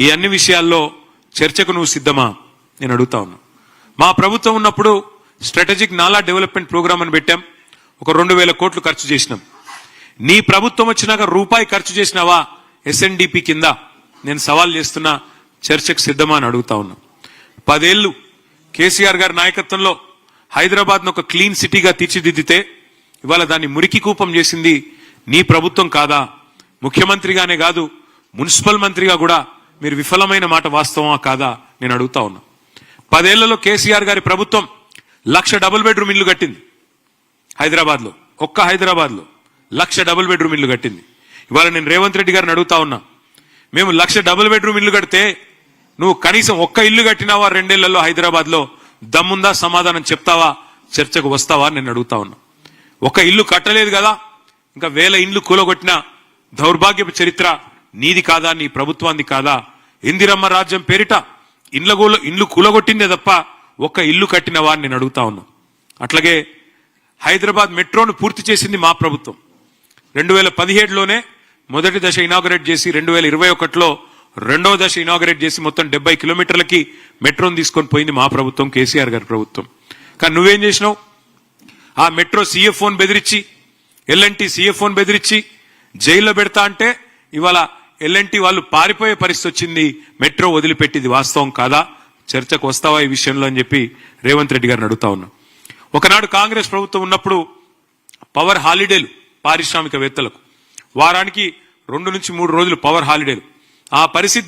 ఈ అన్ని విషయాల్లో చర్చకు నువ్వు సిద్ధమా? నేను అడుగుతా ఉన్నా. మా ప్రభుత్వం ఉన్నప్పుడు స్ట్రాటజిక్ నాలా డెవలప్మెంట్ ప్రోగ్రామ్ అని పెట్టాం. ఒక రెండు వేల కోట్లు ఖర్చు చేసినాం. నీ ప్రభుత్వం వచ్చినాక రూపాయి ఖర్చు చేసినావా? ఎస్ఎన్డిపి కింద. నేను సవాల్ చేస్తున్నా చర్చకు సిద్ధమా అని అడుగుతా ఉన్నా. పదేళ్ళు కేసీఆర్ గారి నాయకత్వంలో హైదరాబాద్ను ఒక క్లీన్ సిటీగా తీర్చిదిద్దితే ఇవాళ దాన్ని మురికి కూపం చేసింది నీ ప్రభుత్వం కాదా? ముఖ్యమంత్రిగానే కాదు మున్సిపల్ మంత్రిగా కూడా మీరు విఫలమైన మాట వాస్తవమా కాదా నేను అడుగుతా ఉన్నా. పదేళ్ళలో కేసీఆర్ గారి ప్రభుత్వం లక్ష డబుల్ బెడ్రూమ్ ఇల్లు కట్టింది. హైదరాబాద్లో ఒక్క హైదరాబాద్లో లక్ష డబుల్ బెడ్రూమ్ ఇల్లు కట్టింది. ఇవాళ నేను రేవంత్ రెడ్డి గారిని అడుగుతా ఉన్నా. మేము లక్ష డబుల్ బెడ్రూమ్ ఇల్లు కడితే నువ్వు కనీసం ఒక్క ఇల్లు కట్టినావా రెండేళ్ళలో హైదరాబాద్లో? దమ్ముందా సమాధానం చెప్తావా? చర్చకు వస్తావా నేను అడుగుతా ఉన్నా. ఒక ఇల్లు కట్టలేదు కదా? ఇంకా వేల ఇండ్లు కూలగొట్టిన దౌర్భాగ్యపు చరిత్ర నీది కాదా? నీ ప్రభుత్వాన్ని కాదా? ఇందిరమ్మ రాజ్యం పేరిట ఇండ్ల ఇండ్లు కూలగొట్టిందే తప్ప ఒక్క ఇల్లు కట్టిన వారిని నేను అడుగుతా ఉన్నా. అట్లాగే హైదరాబాద్ మెట్రోను పూర్తి చేసింది మా ప్రభుత్వం. రెండు వేల పదిహేడులోనే మొదటి దశ ఇనాగరేట్ చేసి రెండు వేల ఇరవై ఒకటిలో రెండవ దశ ఇనాగరేట్ చేసి మొత్తం డెబ్బై కిలోమీటర్లకి మెట్రోను తీసుకొని పోయింది మా ప్రభుత్వం కేసీఆర్ గారి ప్రభుత్వం. కానీ నువ్వేం చేసినావు? ఆ మెట్రో సీఎఫ్ఓన్ బెదిరించి ఎల్ఎన్టీ సీఎఫ్ఓన్ బెదిరించి జైల్లో పెడతా అంటే ఇవాళ ఎల్ఎన్టీ వాళ్ళు పారిపోయే పరిస్థితి వచ్చింది. మెట్రో వదిలిపెట్టింది వాస్తవం కాదా? చర్చకు వస్తావా ఈ విషయంలో అని చెప్పి రేవంత్ రెడ్డి గారిని అడుగుతా ఉన్నా. ఒకనాడు కాంగ్రెస్ ప్రభుత్వం ఉన్నప్పుడు పవర్ హాలిడేలు పారిశ్రామికవేత్తలకు. వారానికి రెండు నుంచి మూడు రోజులు పవర్ హాలిడేలు. ఆ పరిస్థితి